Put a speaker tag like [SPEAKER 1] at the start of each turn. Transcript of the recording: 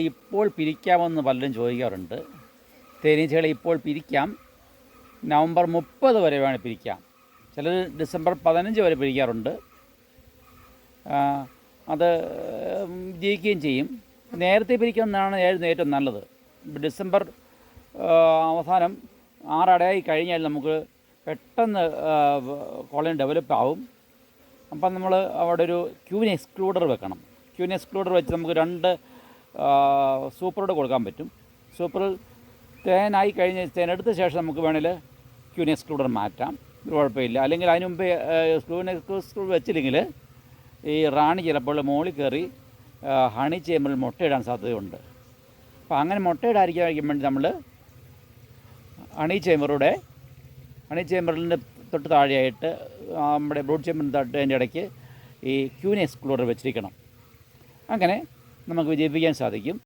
[SPEAKER 1] ഇപ്പോൾ പിരിക്കാമെന്ന് പലരും ചോദിക്കാറുണ്ട്. തേനീച്ചകളെ ഇപ്പോൾ പിരിക്കാം. നവംബർ മുപ്പത് വരെ വേണം പിരിക്കാം. ചിലർ ഡിസംബർ പതിനഞ്ച് വരെ പിരിക്കാറുണ്ട്. അത് ജയിക്കുകയും ചെയ്യും. നേരത്തെ പിരിക്കുന്നതാണ് ഏറ്റവും നല്ലത്. ഡിസംബർ അവസാനം ആറടയായി കഴിഞ്ഞാൽ നമുക്ക് പെട്ടെന്ന് കോളനി ഡെവലപ്പ് ആവും. അപ്പം നമ്മൾ അവിടെ ഒരു ക്യൂൻ എക്സ്ക്ലൂഡർ വെക്കണം. ക്യൂൻ എക്സ്ക്ലൂഡർ വെച്ച് നമുക്ക് രണ്ട് സൂപ്പറോട് കൊടുക്കാൻ പറ്റും. സൂപ്പർ തേനായി കഴിഞ്ഞ് തേനെടുത്ത ശേഷം നമുക്ക് വേണമെങ്കിൽ ക്യൂൻ എക്സ്ക്ലൂഡർ മാറ്റാം. ഒരു കുഴപ്പമില്ല. അല്ലെങ്കിൽ അതിന് മുമ്പേ ക്യൂൻ എക്സ്ക്ലൂഡർ വെച്ചില്ലെങ്കിൽ ഈ റാണി ചിലപ്പോൾ മുകളിൽ കയറി ഹണി ചേമ്പറിൽ മുട്ടയിടാൻ സാധ്യതയുണ്ട്. അപ്പോൾ അങ്ങനെ മുട്ടയിടാതിരിക്കാൻ വേണ്ടി നമ്മൾ ഹണി ചേമ്പറുടെ ഹണി ചേമ്പറിന്റെ തൊട്ട് താഴെയായിട്ട് നമ്മുടെ ബ്രോഡ് ചേമ്പറിന്റെ അതിന്റെ ഇടയ്ക്ക് ഈ ക്യൂൻ എക്സ്ക്ലൂഡർ വെച്ചിരിക്കണം. അങ്ങനെ നമുക്ക് വിജയിപ്പിക്കാൻ സാധിക്കും.